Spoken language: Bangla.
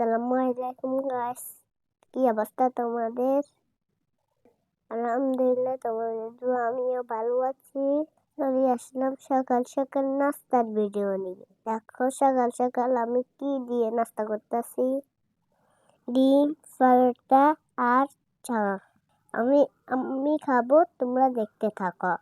আসসালামু আলাইকুম গাইস কি অবস্থা তোমাদের আলহামদুলিল্লাহ তোমাদের দোয়া আমিও ভালো আছি চলে আসলাম সকাল সকাল নাস্তার ভিডিও নিয়ে দেখো সকাল সকাল আমি কি দিয়ে নাস্তা করতেছি ডিম পরোটা আর চা আমি আমি খাব তোমরা দেখতে থাকো